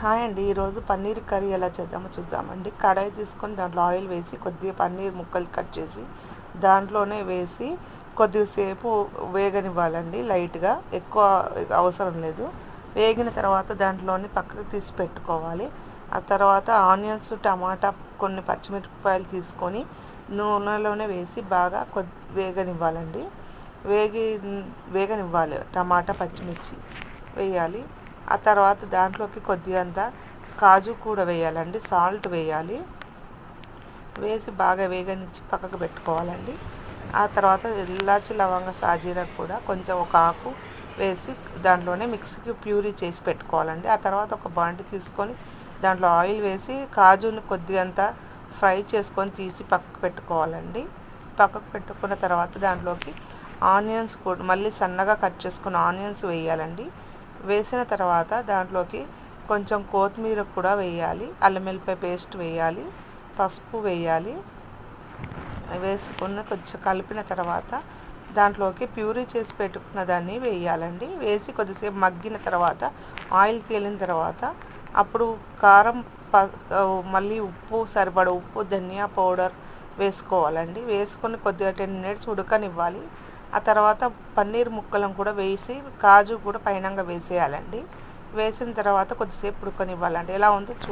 Hi అండి. ఈరోజు paneer curry ఎలా చేద్దామో చూద్దామండి. కడాయి తీసుకొని దాంట్లో ఆయిల్ వేసి కొద్దిగా పన్నీర్ ముక్కలు కట్ చేసి దాంట్లోనే వేసి కొద్దిసేపు వేగనివ్వాలండి. లైట్గా ఎక్కువ అవసరం లేదు. వేగిన తర్వాత దాంట్లోని పక్కకు తీసి పెట్టుకోవాలి. ఆ తర్వాత ఆనియన్స్ టమాటా కొన్ని పచ్చిమిరపకాయలు తీసుకొని నూనెలోనే వేసి బాగా కొద్ది వేగనివ్వాలండి. వేగి వేగనివ్వాలి. టమాటా పచ్చిమిర్చి వేయాలి. ఆ తర్వాత దాంట్లోకి కొద్దిగంత కాజు కూడా వేయాలండి సాల్ట్ వేయాలి. వేసి బాగా వేగనిచ్చి పక్కకు పెట్టుకోవాలండి. ఆ తర్వాత ఇలాచి లవంగ సాజీరా కూడా కొంచెం ఒక ఆకు వేసి దాంట్లోనే మిక్సీకి ప్యూరీ చేసి పెట్టుకోవాలండి. ఆ తర్వాత ఒక బాండి తీసుకొని దాంట్లో ఆయిల్ వేసి కాజుని కొద్దిగంత ఫ్రై చేసుకొని తీసి పక్కకు పెట్టుకోవాలండి. పక్కకు పెట్టుకున్న తర్వాత దాంట్లోకి ఆనియన్స్ కూడా మళ్ళీ సన్నగా కట్ చేసుకున్న ఆనియన్స్ వేయాలండి. వేసిన తర్వాత దాంట్లోకి కొంచెం కొత్తిమీర కూడా వేయాలి అల్లం వెల్లిపాయ పేస్ట్ వేయాలి పసుపు వేయాలి. వేసుకున్న కొంచెం కలిపిన తర్వాత దాంట్లోకి ప్యూరీ చేసి పెట్టుకున్న దాన్ని వేయాలండి. వేసి కొద్దిసేపు మగ్గిన తర్వాత ఆయిల్ తేలిన తర్వాత అప్పుడు కారం ప మళ్ళీ ఉప్పు సరిపడ ఉప్పు ధనియా పౌడర్ వేసుకోవాలండి. వేసుకొని కొద్దిగా టెన్ మినిట్స్ ఉడకనివ్వాలి. ఆ తర్వాత పన్నీర్ ముక్కలను కూడా వేసి కాజు కూడా పైనంగా వేసేయాలండి. వేసిన తర్వాత కొద్దిసేపు ఉడకనివ్వాలండి. ఎలా ఉంది చూ